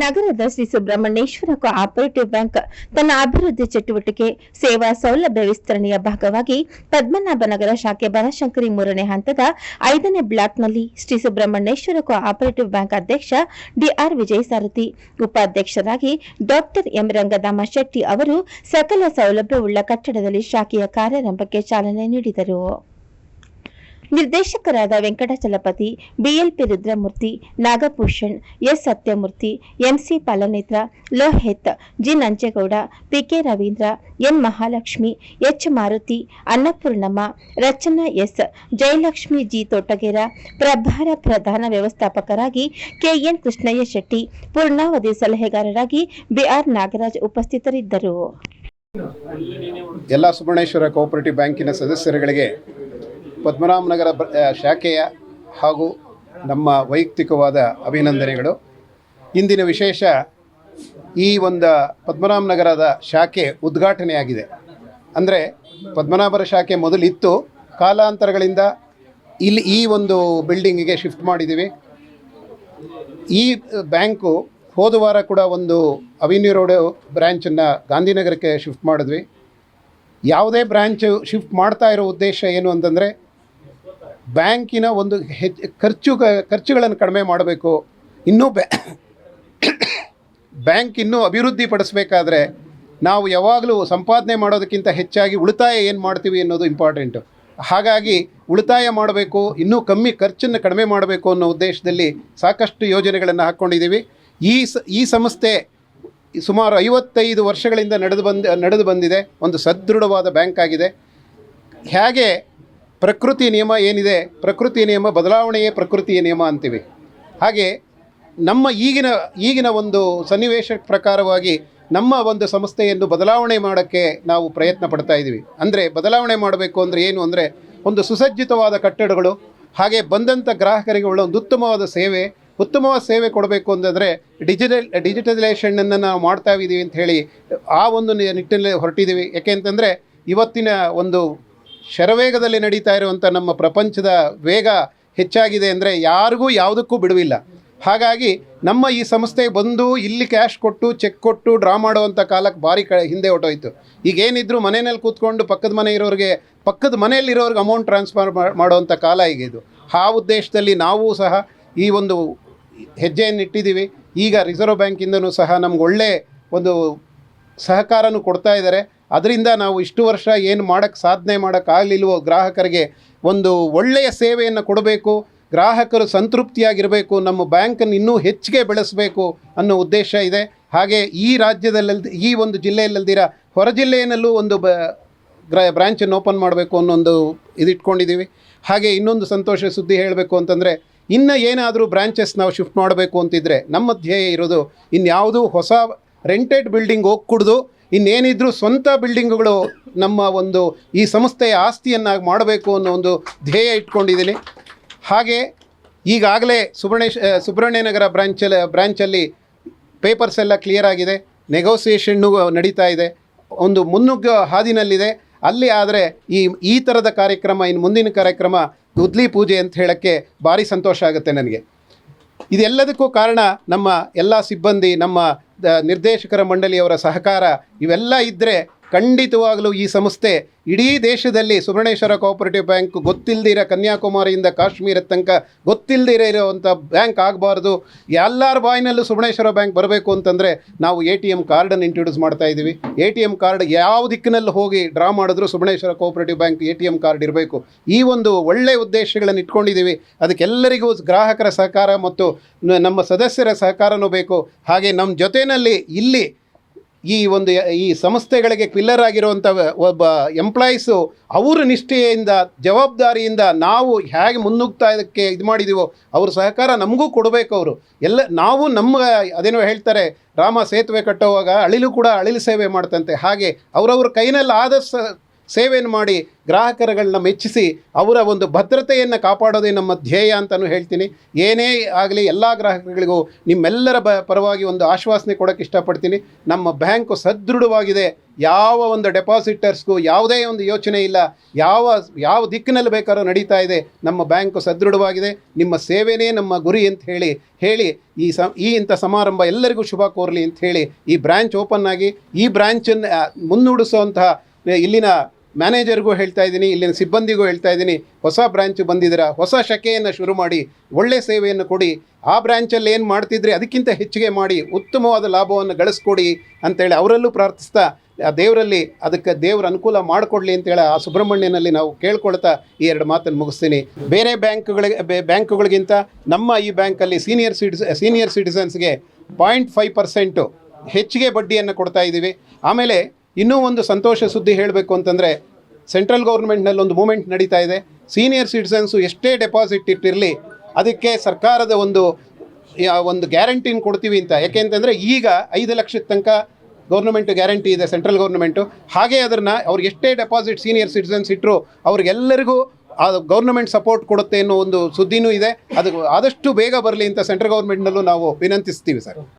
ನಗರದ Shri Subrahmanyeshwara cooperative bank ತನ್ನ ಅಭಿವೃದ್ಧಿ ಚಟುವಟಿಕೆ, ಸೇವಾ ಸೌಲಭ್ಯ ವಿಸ್ತರಣೆಯ ಭಾಗವಾಗಿ ಪದ್ಮನಾಭನಗರ ಶಾಖೆ ಬನಶಂಕರಿ ಮೂರನೇ ಹಂತದ ಐದನೇ ಬ್ಲಾಕ್ನಲ್ಲಿ ಶ್ರೀ ಸುಬ್ರಹ್ಮಣ್ಯೇಶ್ವರ ಕೋಆಪರೇಟಿವ್ ಬ್ಯಾಂಕ್ ಅಧ್ಯಕ್ಷ ಡಿಆರ್ ವಿಜಯ ಸಾರಥಿ, ಉಪಾಧ್ಯಕ್ಷರಾಗಿ ಡಾಕ್ಟರ್ ಎಂ. ರಂಗದಾಮ ಶೆಟ್ಟಿ ಅವರು ಸಕಲ ಸೌಲಭ್ಯವುಳ್ಳ ಕಟ್ಟಡದಲ್ಲಿ ಶಾಖೆಯ ಕಾರ್ಯಾರಂಭಕ್ಕೆ ಚಾಲನೆ ನೀಡಿದರು. ನಿರ್ದೇಶಕರಾದ Venkatachalapathi BLP Rudramurthy Nagabhushan, S Sathyamurthy, MC Palanetra, Lohith, G Nanjegowda, PK Ravindra, N Mahalakshmi, H Maruthi, Annapurnamma, Rachana S Jayalakshmi G Thotagera, ಪ್ರಭಾರ ಪ್ರಧಾನ ವ್ಯವಸ್ಥಾಪಕರಾಗಿ ಕೆಎನ್ ಕೃಷ್ಣಯ್ಯ ಶೆಟ್ಟಿ, ಪೂರ್ಣಾವಧಿ ಸಲಹೆಗಾರರಾಗಿ ಬಿಆರ್ ನಾಗರಾಜ್ ಉಪಸ್ಥಿತರಿದ್ದರು. ಎಲ್ಲ ಸುಬರ್ಣೇಶ್ವರ ಕೋಆಪರೇಟಿವ್ ಬ್ಯಾಂಕಿನ ಸದಸ್ಯರುಗಳಿಗೆ ಪದ್ಮನಾಭನಗರ ಶಾಖೆಯ ಹಾಗೂ ನಮ್ಮ ವೈಯಕ್ತಿಕವಾದ ಅಭಿನಂದನೆಗಳು. ಇಂದಿನ ವಿಶೇಷ ಈ ಒಂದು ಪದ್ಮನಾಭನಗರದ ಶಾಖೆ ಉದ್ಘಾಟನೆಯಾಗಿದೆ. ಅಂದರೆ ಪದ್ಮನಾಭರ ಶಾಖೆ ಮೊದಲಿತ್ತು. ಕಾಲಾಂತರಗಳಿಂದ ಇಲ್ಲಿ ಈ ಒಂದು ಬಿಲ್ಡಿಂಗಿಗೆ ಶಿಫ್ಟ್ ಮಾಡಿದ್ದೀವಿ. ಈ ಬ್ಯಾಂಕು ಹೋದ ವಾರ ಕೂಡ ಒಂದು ಅವಿನ್ಯೂ ರೋಡ್ ಬ್ರ್ಯಾಂಚನ್ನು ಗಾಂಧಿನಗರಕ್ಕೆ ಶಿಫ್ಟ್ ಮಾಡಿದ್ವಿ. ಯಾವುದೇ ಬ್ರ್ಯಾಂಚು ಶಿಫ್ಟ್ ಮಾಡ್ತಾ ಇರೋ ಉದ್ದೇಶ ಏನು ಅಂತಂದರೆ ಬ್ಯಾಂಕಿನ ಒಂದು ಹೆಚ್ಚು ಖರ್ಚು ಖರ್ಚುಗಳನ್ನು ಕಡಿಮೆ ಮಾಡಬೇಕು. ಇನ್ನೂ ಬ್ಯಾ ಬ್ಯಾಂಕ್ ಇನ್ನೂ ಅಭಿವೃದ್ಧಿ ಪಡಿಸಬೇಕಾದ್ರೆ ನಾವು ಯಾವಾಗಲೂ ಸಂಪಾದನೆ ಮಾಡೋದಕ್ಕಿಂತ ಹೆಚ್ಚಾಗಿ ಉಳಿತಾಯ ಏನು ಮಾಡ್ತೀವಿ ಅನ್ನೋದು ಇಂಪಾರ್ಟೆಂಟು ಹಾಗಾಗಿ ಉಳಿತಾಯ ಮಾಡಬೇಕು, ಇನ್ನೂ ಕಮ್ಮಿ ಖರ್ಚನ್ನು ಕಡಿಮೆ ಮಾಡಬೇಕು ಅನ್ನೋ ಉದ್ದೇಶದಲ್ಲಿ ಸಾಕಷ್ಟು ಯೋಜನೆಗಳನ್ನು ಹಾಕ್ಕೊಂಡಿದ್ದೀವಿ. ಈ ಸ, ಈ ಸಂಸ್ಥೆ ಸುಮಾರು ಐವತ್ತೈದು ವರ್ಷಗಳಿಂದ ನಡೆದು ಬಂದ, ನಡೆದು ಬಂದಿದೆ. ಒಂದು ಸದೃಢವಾದ ಬ್ಯಾಂಕ್ ಆಗಿದೆ. ಹೇಗೆ ಪ್ರಕೃತಿ ನಿಯಮ ಏನಿದೆ? ಪ್ರಕೃತಿ ನಿಯಮ ಬದಲಾವಣೆಯೇ ಪ್ರಕೃತಿಯ ನಿಯಮ ಅಂತೀವಿ. ಹಾಗೆ ನಮ್ಮ ಈಗಿನ ಈಗಿನ ಒಂದು ಸನ್ನಿವೇಶ ಪ್ರಕಾರವಾಗಿ ನಮ್ಮ ಒಂದು ಸಂಸ್ಥೆಯನ್ನು ಬದಲಾವಣೆ ಮಾಡೋಕ್ಕೆ ನಾವು ಪ್ರಯತ್ನ ಪಡ್ತಾ ಇದ್ದೀವಿ. ಅಂದರೆ ಬದಲಾವಣೆ ಮಾಡಬೇಕು ಅಂದರೆ ಏನು ಅಂದರೆ ಒಂದು ಸುಸಜ್ಜಿತವಾದ ಕಟ್ಟಡಗಳು, ಹಾಗೆ ಬಂದಂಥ ಗ್ರಾಹಕರಿಗೆ ಒಳ್ಳೆ ಒಂದು ಉತ್ತಮವಾದ ಸೇವೆ ಉತ್ತಮವಾದ ಸೇವೆ ಕೊಡಬೇಕು ಅಂತಂದರೆ ಡಿಜಿಟಲ್, ಡಿಜಿಟಲೈಸೇಷನನ್ನು ನಾವು ಮಾಡ್ತಾ ಇದ್ದೀವಿ ಅಂತ ಹೇಳಿ ಆ ಒಂದು ನಿಟ್ಟಿನಲ್ಲಿ ಹೊರಟಿದ್ದೀವಿ. ಯಾಕೆ ಅಂತಂದರೆ ಇವತ್ತಿನ ಒಂದು ಶರವೇಗದಲ್ಲಿ ನಡೀತಾ ಇರುವಂಥ ನಮ್ಮ ಪ್ರಪಂಚದ ವೇಗ ಹೆಚ್ಚಾಗಿದೆ ಅಂದರೆ ಯಾರಿಗೂ ಯಾವುದಕ್ಕೂ ಬಿಡುವಿಲ್ಲ. ಹಾಗಾಗಿ ನಮ್ಮ ಈ ಸಂಸ್ಥೆ ಬಂದು ಇಲ್ಲಿ ಕ್ಯಾಶ್ ಕೊಟ್ಟು ಚೆಕ್ ಕೊಟ್ಟು ಡ್ರಾ ಮಾಡುವಂಥ ಕಾಲಕ್ಕೆ ಭಾರಿ ಕ, ಹಿಂದೆ ಹೊಟ್ಟೋಯ್ತು ಈಗ ಏನಿದ್ರು ಮನೆಯಲ್ಲಿ ಕೂತ್ಕೊಂಡು ಪಕ್ಕದ ಮನೆ ಇರೋರಿಗೆ, ಪಕ್ಕದ ಮನೆಯಲ್ಲಿರೋರಿಗೆ ಅಮೌಂಟ್ ಟ್ರಾನ್ಸ್ಫರ್ ಮಾಡುವಂಥ ಕಾಲ ಈಗ ಇದು. ಆ ಉದ್ದೇಶದಲ್ಲಿ ನಾವು ಸಹ ಈ ಒಂದು ಹೆಜ್ಜೆಯನ್ನು ಇಟ್ಟಿದ್ದೀವಿ ಈಗ ರಿಸರ್ವ್ ಬ್ಯಾಂಕಿಂದನೂ ಸಹ ನಮ್ಗೆ ಒಳ್ಳೆ ಒಂದು ಸಹಕಾರನೂ ಕೊಡ್ತಾ ಇದ್ದಾರೆ ಅದರಿಂದ ನಾವು ಇಷ್ಟು ವರ್ಷ ಏನು ಮಾಡೋಕ್ಕೆ ಸಾಧನೆ ಮಾಡೋಕ್ಕಾಗಲಿಲ್ವೋ ಗ್ರಾಹಕರಿಗೆ ಒಂದು ಒಳ್ಳೆಯ ಸೇವೆಯನ್ನು ಕೊಡಬೇಕು, ಗ್ರಾಹಕರು ಸಂತೃಪ್ತಿಯಾಗಿರಬೇಕು, ನಮ್ಮ ಬ್ಯಾಂಕನ್ನು ಇನ್ನೂ ಹೆಚ್ಚಿಗೆ ಬೆಳೆಸಬೇಕು ಅನ್ನೋ ಉದ್ದೇಶ ಇದೆ. ಹಾಗೆ ಈ ರಾಜ್ಯದಲ್ಲಲ್ದ ಈ ಒಂದು ಜಿಲ್ಲೆಯಲ್ಲದಿರ ಹೊರ ಜಿಲ್ಲೆಯಲ್ಲೂ ಒಂದು ಬ, ಗ್ರ ಬ್ರ್ಯಾಂಚನ್ನು ಓಪನ್ ಮಾಡಬೇಕು ಅನ್ನೋ ಒಂದು ಇದಿಟ್ಕೊಂಡಿದ್ದೀವಿ. ಹಾಗೆ ಇನ್ನೊಂದು ಸಂತೋಷ ಸುದ್ದಿ ಹೇಳಬೇಕು ಅಂತಂದರೆ, ಇನ್ನು ಏನಾದರೂ ಬ್ರಾಂಚಸ್ ನಾವು ಶಿಫ್ಟ್ ಮಾಡಬೇಕು ಅಂತಿದ್ರೆ ನಮ್ಮ ಧ್ಯೇಯ ಇರೋದು ಇನ್ಯಾವುದೂ ಹೊಸ ರೆಂಟೆಡ್ ಬಿಲ್ಡಿಂಗ್ ಹೋಗಿ ಕುಡ್ದು ಇನ್ನೇನಿದ್ರೂ ಸ್ವಂತ ಬಿಲ್ಡಿಂಗ್ಗಳು ನಮ್ಮ ಒಂದು ಈ ಸಂಸ್ಥೆಯ ಆಸ್ತಿಯನ್ನಾಗಿ ಮಾಡಬೇಕು ಅನ್ನೋ ಒಂದು ಧ್ಯೇಯ ಇಟ್ಕೊಂಡಿದ್ದೀನಿ. ಹಾಗೆ ಈಗಾಗಲೇ ಸುಬ್ರಣೇಶ್ ಸುಬ್ರಹ್ಮಣ್ಯನಗರ ಬ್ರಾಂಚಲ್ಲಿ ಬ್ರಾಂಚಲ್ಲಿ ಪೇಪರ್ಸ್ ಎಲ್ಲ ಕ್ಲಿಯರ್ ಆಗಿದೆ. ನೆಗೋಸಿಯೇಷನ್ನು ನಡೀತಾ ಇದೆ. ಒಂದು ಮುನ್ನುಗ್ಗ ಹಾದಿನಲ್ಲಿದೆ. ಅಲ್ಲಿ ಆದರೆ ಈ ಈ ಥರದ ಕಾರ್ಯಕ್ರಮ, ಇನ್ನು ಮುಂದಿನ ಕಾರ್ಯಕ್ರಮ ಉದ್ಲಿ ಪೂಜೆ ಅಂತ ಹೇಳೋಕ್ಕೆ ಭಾರಿ ಸಂತೋಷ ಆಗುತ್ತೆ ನನಗೆ. ಇದೆಲ್ಲದಕ್ಕೂ ಕಾರಣ ನಮ್ಮ ಎಲ್ಲ ಸಿಬ್ಬಂದಿ ನಮ್ಮ ನಿರ್ದೇಶಕರ ಮಂಡಳಿಯವರ ಸಹಕಾರ ಇವೆಲ್ಲ ಇದ್ದರೆ ಖಂಡಿತವಾಗಲೂ ಈ ಸಂಸ್ಥೆ ಇಡೀ ದೇಶದಲ್ಲಿ ಸುವರ್ಣೇಶ್ವರ ಕೋಆಪರೇಟಿವ್ ಬ್ಯಾಂಕ್ ಗೊತ್ತಿಲ್ಲದಿರ ಕನ್ಯಾಕುಮಾರಿಯಿಂದ ಕಾಶ್ಮೀರ ತನಕ ಗೊತ್ತಿಲ್ಲದಿರ ಇರೋವಂಥ ಬ್ಯಾಂಕ್ ಆಗಬಾರ್ದು. ಎಲ್ಲರ ಬಾಯಿನಲ್ಲೂ ಸುವರ್ಣೇಶ್ವರ ಬ್ಯಾಂಕ್ ಬರಬೇಕು ಅಂತಂದರೆ ನಾವು ಎ ಟಿ ಎಂ ಕಾರ್ಡನ್ನು ಇಂಟ್ರೊಡ್ಯೂಸ್ ಮಾಡ್ತಾ ಇದ್ದೀವಿ. ಎ ಟಿ ಎಂ ಕಾರ್ಡ್ ಯಾವ ದಿಕ್ಕಿನಲ್ಲಿ ಹೋಗಿ ಡ್ರಾ ಮಾಡಿದ್ರು Suvarneshwara cooperative bank A T M card ಇರಬೇಕು. ಈ ಒಂದು ಒಳ್ಳೆಯ ಉದ್ದೇಶಗಳನ್ನು ಇಟ್ಕೊಂಡಿದ್ದೀವಿ. ಅದಕ್ಕೆಲ್ಲರಿಗೂ ಗ್ರಾಹಕರ ಸಹಕಾರ ಮತ್ತು ನಮ್ಮ ಸದಸ್ಯರ ಸಹಕಾರನೂ ಬೇಕು. ಹಾಗೆ ನಮ್ಮ ಜೊತೆಯಲ್ಲಿ ಇಲ್ಲಿ ಈ ಒಂದು, ಈ ಸಂಸ್ಥೆಗಳಿಗೆ ಪಿಲ್ಲರ್ ಆಗಿರುವಂಥ ಒಬ್ಬ ಎಂಪ್ಲಾಯೀಸು ಅವರ ನಿಷ್ಠೆಯಿಂದ, ಜವಾಬ್ದಾರಿಯಿಂದ ನಾವು ಹೇಗೆ ಮುನ್ನುಗ್ತಾ ಇದಕ್ಕೆ ಇದು ಮಾಡಿದೀವೋ, ಅವ್ರ ಸಹಕಾರ ನಮಗೂ ಕೊಡಬೇಕು ಅವರು. ಎಲ್ಲ, ನಾವು ನಮ್ಮ ಅದೇನೋ ಹೇಳ್ತಾರೆ, ರಾಮ ಸೇತುವೆ ಕಟ್ಟುವಾಗ ಅಳಿಲು ಕೂಡ ಅಳಿಲು ಸೇವೆ ಮಾಡ್ತಂತೆ. ಹಾಗೆ ಅವರವ್ರ ಕೈನಲ್ಲಿ ಆದ ಸ ಸೇವೆಯನ್ನು ಮಾಡಿ ಗ್ರಾಹಕರುಗಳನ್ನ ಮೆಚ್ಚಿಸಿ ಅವರ ಒಂದು ಭದ್ರತೆಯನ್ನು ಕಾಪಾಡೋದೇ ನಮ್ಮ ಧ್ಯೇಯ ಅಂತಲೂ ಹೇಳ್ತೀನಿ. ಏನೇ ಆಗಲಿ ಎಲ್ಲ ಗ್ರಾಹಕರಿಗಳಿಗೂ ನಿಮ್ಮೆಲ್ಲರ ಬ ಪರವಾಗಿ ಒಂದು ಆಶ್ವಾಸನೆ ಕೊಡೋಕ್ಕೆ ಇಷ್ಟಪಡ್ತೀನಿ. ನಮ್ಮ ಬ್ಯಾಂಕು ಸದೃಢವಾಗಿದೆ. ಯಾವ ಒಂದು ಡೆಪಾಸಿಟರ್ಸ್ಗೂ ಯಾವುದೇ ಒಂದು ಯೋಚನೆ ಇಲ್ಲ. ಯಾವ ಯಾವ ದಿಕ್ಕಿನಲ್ಲಿ ಬೇಕಾದ್ರೂ ನಡೀತಾ ಇದೆ. ನಮ್ಮ ಬ್ಯಾಂಕು ಸದೃಢವಾಗಿದೆ. ನಿಮ್ಮ ಸೇವೆನೇ ನಮ್ಮ ಗುರಿ ಅಂತ ಹೇಳಿ ಹೇಳಿ ಈ ಸ, ಈ ಇಂಥ ಸಮಾರಂಭ ಎಲ್ಲರಿಗೂ ಶುಭ ಕೋರಲಿ ಅಂತ ಹೇಳಿ ಈ ಬ್ರ್ಯಾಂಚ್ ಓಪನ್ ಆಗಿ ಈ ಬ್ರ್ಯಾಂಚನ್ನು ಮುನ್ನುಡಿಸುವಂತಹ, ಇಲ್ಲಿನ ಮ್ಯಾನೇಜರ್ಗೂ ಹೇಳ್ತಾ ಇದ್ದೀನಿ, ಇಲ್ಲಿನ ಸಿಬ್ಬಂದಿಗೂ ಹೇಳ್ತಾ ಇದ್ದೀನಿ, ಹೊಸ ಬ್ರ್ಯಾಂಚ್ ಬಂದಿದ್ದೀರಾ, ಹೊಸ ಶಕೆಯನ್ನು ಶುರು ಮಾಡಿ, ಒಳ್ಳೆ ಸೇವೆಯನ್ನು ಕೊಡಿ, ಆ ಬ್ರ್ಯಾಂಚಲ್ಲಿ ಏನು ಮಾಡ್ತಿದ್ರೆ ಅದಕ್ಕಿಂತ ಹೆಚ್ಚಿಗೆ ಮಾಡಿ, ಉತ್ತಮವಾದ ಲಾಭವನ್ನು ಗಳಿಸ್ಕೊಡಿ ಅಂತೇಳಿ ಅವರಲ್ಲೂ ಪ್ರಾರ್ಥಿಸ್ತಾ, ಆ ದೇವರಲ್ಲಿ ಅದಕ್ಕೆ ದೇವರ ಅನುಕೂಲ ಮಾಡಿಕೊಡ್ಲಿ ಅಂತೇಳಿ ಆ ಸುಬ್ರಹ್ಮಣ್ಯನಲ್ಲಿ ನಾವು ಕೇಳ್ಕೊಳ್ತಾ ಈ ಎರಡು ಮಾತನ್ನು ಮುಗಿಸ್ತೀನಿ. ಬೇರೆ ಬ್ಯಾಂಕ್ಗಳಿಗೆ ಬ್ಯಾಂಕುಗಳಿಗಿಂತ ನಮ್ಮ ಈ ಬ್ಯಾಂಕಲ್ಲಿ ಸೀನಿಯರ್ ಸಿಟಿಸ್, ಸೀನಿಯರ್ ಸಿಟಿಸನ್ಸ್ಗೆ ಪಾಯಿಂಟ್ ಫೈವ್ ಪರ್ಸೆಂಟು ಹೆಚ್ಚಿಗೆ ಬಡ್ಡಿಯನ್ನು ಕೊಡ್ತಾ ಇದ್ದೀವಿ. ಆಮೇಲೆ ಇನ್ನೂ ಒಂದು ಸಂತೋಷ ಸುದ್ದಿ ಹೇಳಬೇಕು ಅಂತಂದರೆ ಸೆಂಟ್ರಲ್ ಗೌರ್ಮೆಂಟ್ನಲ್ಲಿ ಒಂದು ಮೂಮೆಂಟ್ ನಡೀತಾ ಇದೆ. ಸೀನಿಯರ್ ಸಿಟಿಸನ್ಸು ಎಷ್ಟೇ ಡೆಪಾಸಿಟ್ ಇಟ್ಟಿರಲಿ, ಅದಕ್ಕೆ ಸರ್ಕಾರದ ಒಂದು ಒಂದು ಗ್ಯಾರಂಟಿನ ಕೊಡ್ತೀವಿ ಅಂತ. ಯಾಕೆಂತಂದರೆ ಈಗ ಐದು ಲಕ್ಷದ ತನಕ ಗೌರ್ಮೆಂಟ್ ಗ್ಯಾರಂಟಿ ಇದೆ ಸೆಂಟ್ರಲ್ ಗೌರ್ಮೆಂಟು. ಹಾಗೆ ಅದನ್ನು ಅವ್ರಿಗೆ ಎಷ್ಟೇ ಡೆಪಾಸಿಟ್ ಸೀನಿಯರ್ ಸಿಟಿಸನ್ಸ್ ಇಟ್ಟರು ಅವ್ರಿಗೆಲ್ಲರಿಗೂ ಆ ಗೌರ್ಮೆಂಟ್ ಸಪೋರ್ಟ್ ಕೊಡುತ್ತೆ ಅನ್ನೋ ಒಂದು ಸುದ್ದಿನೂ ಇದೆ. ಅದು ಆದಷ್ಟು ಬೇಗ ಬರಲಿ ಅಂತ ಸೆಂಟ್ರಲ್ ಗೌರ್ಮೆಂಟ್ನಲ್ಲೂ ನಾವು ವಿನಂತಿಸ್ತೀವಿ ಸರ್.